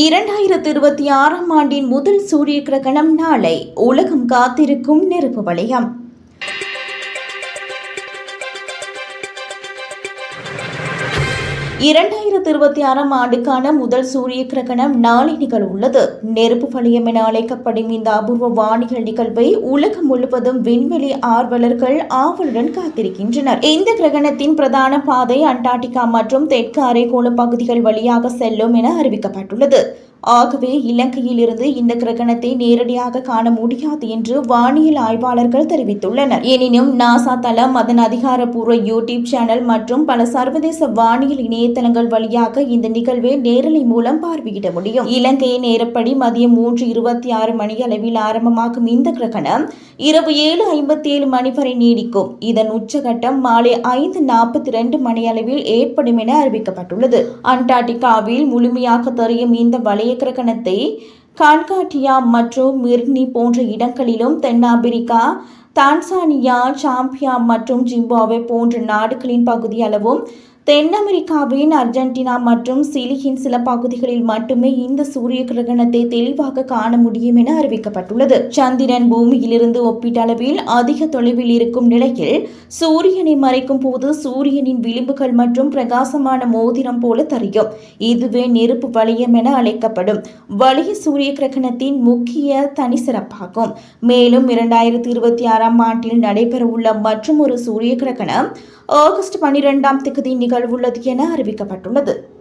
இரண்டாயிரத்தி இருபத்தி ஆறாம் ஆண்டின் முதல் சூரிய கிரகணம் நாளை உலகம் காத்திருக்கும் நெருப்பு வளையம். இரண்டாயிரத்தி இருபத்தி ஆறாம் ஆண்டுக்கான முதல் சூரிய கிரகணம் நாளை நிகழவுள்ளது. நெருப்பு வளையம் என அழைக்கப்படும் இந்த அபூர்வ வானியல் நிகழ்வை உலகம் முழுவதும் விண்வெளி ஆர்வலர்கள் ஆவலுடன் காத்திருக்கின்றனர். இந்த கிரகணத்தின் பிரதான பாதை அண்டார்டிகா மற்றும் தெற்கு அரைக்கோள பகுதிகள் வழியாக செல்லும் என அறிவிக்கப்பட்டுள்ளது. ஆகவே இலங்கையில் இருந்து இந்த கிரகணத்தை நேரடியாக காண முடியாது என்று வானியல் ஆய்வாளர்கள் தெரிவித்துள்ளனர். எனினும் நாசா தளம் அதன் அதிகாரப்பூர்வ யூடியூப் சேனல் மற்றும் பல சர்வதேச வானியல் இணையதளங்கள் வழியாக இந்த நிகழ்வை நேரலை மூலம் பார்வையிட முடியும். இலங்கையின் நேரப்படி மதியம் மூன்று இருபத்தி ஆறு மணி அளவில் ஆரம்பமாகும் இந்த கிரகணம் இரவு ஏழு ஐம்பத்தி ஏழு மணி வரை நீடிக்கும். இதன் உச்சகட்டம் மாலை ஐந்து நாற்பத்தி ரெண்டு மணி அளவில் ஏற்படும் என அறிவிக்கப்பட்டுள்ளது. அண்டார்டிகாவில் முழுமையாக தெரியும் இந்த வலை கிரகணத்தை கான்காட்டியா மற்றும் மிர்னி போன்ற இடங்களிலும் தென்னாப்பிரிக்கா தான்சானியா சாம்பியா மற்றும் ஜிம்பாவே போன்ற நாடுகளின் பகுதியளவும் தென் அமெரிக்காவின் அர்ஜென்டினா மற்றும் சிலியின் சில பகுதிகளில் மட்டுமே இந்த சூரிய கிரகணத்தை தெளிவாக காண முடியும் என அறிவிக்கப்பட்டுள்ளது. சந்திரன் பூமியிலிருந்து ஒப்பீட்டளவில் அதிக தொலைவில் இருக்கும் நிலையில் சூரியனை மறைக்கும் போது சூரியனின் விளிம்புகள் மற்றும் பிரகாசமான மோதிரம் போல தெரியும். இதுவே நெருப்பு வளையம் என அழைக்கப்படும். வலிய சூரிய கிரகணத்தின் முக்கிய தனி சிறப்பாகும். மேலும் இரண்டாயிரத்தி இருபத்தி ஆறாம் ஆண்டில் நடைபெறவுள்ள மற்றும் ஒரு சூரிய கிரகணம் ஆகஸ்ட் பனிரெண்டாம் திகதி நிகழ்வுள்ளது என அறிவிக்கப்பட்டுள்ளது.